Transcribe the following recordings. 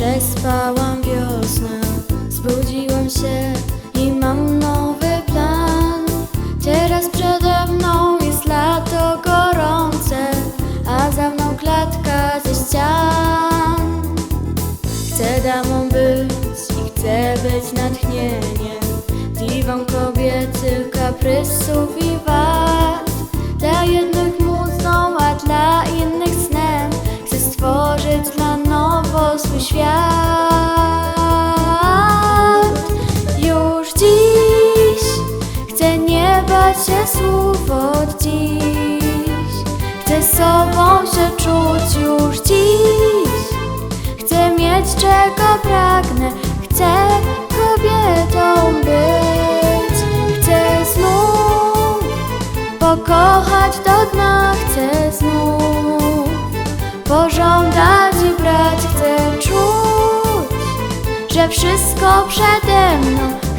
Przespałam wiosnę, zbudziłam się i mam nowy plan. Teraz przede mną jest lato gorące, a za mną klatka ze ścian. Chcę damą być i chcę być natchnieniem, diwą kobiecych kaprysów i wad. Od dziś Chcę sobą się czuć już dziś. Chcę mieć czego pragnę. Chcę kobietą być. Chcę znów pokochać do dna. Chcę znów pożądać i brać. Chcę czuć, że wszystko przede mną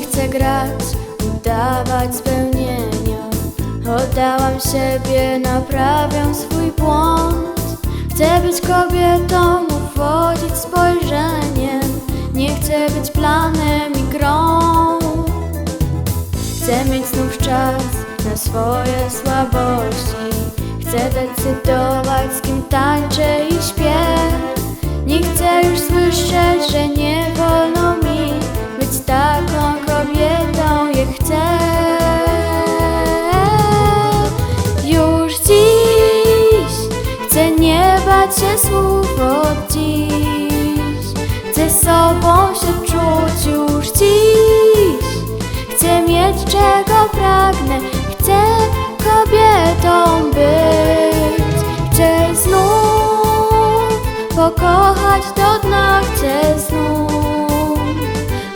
nie chcę grać, udawać spełnienia. Oddałam siebie, naprawiam swój błąd. Chcę być kobietą, uwodzić spojrzeniem. Nie chcę być planem i grą. Chcę mieć znów czas na swoje słabości. Chcę decydować, z kim tańczę się słów od dziś Chcę sobą się czuć już dziś. Chcę mieć czego pragnę. Chcę kobietą być. Chcę znów pokochać do dna. Chcę znów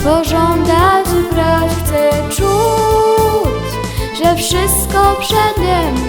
pożądać i brać Chcę czuć, że wszystko przede mną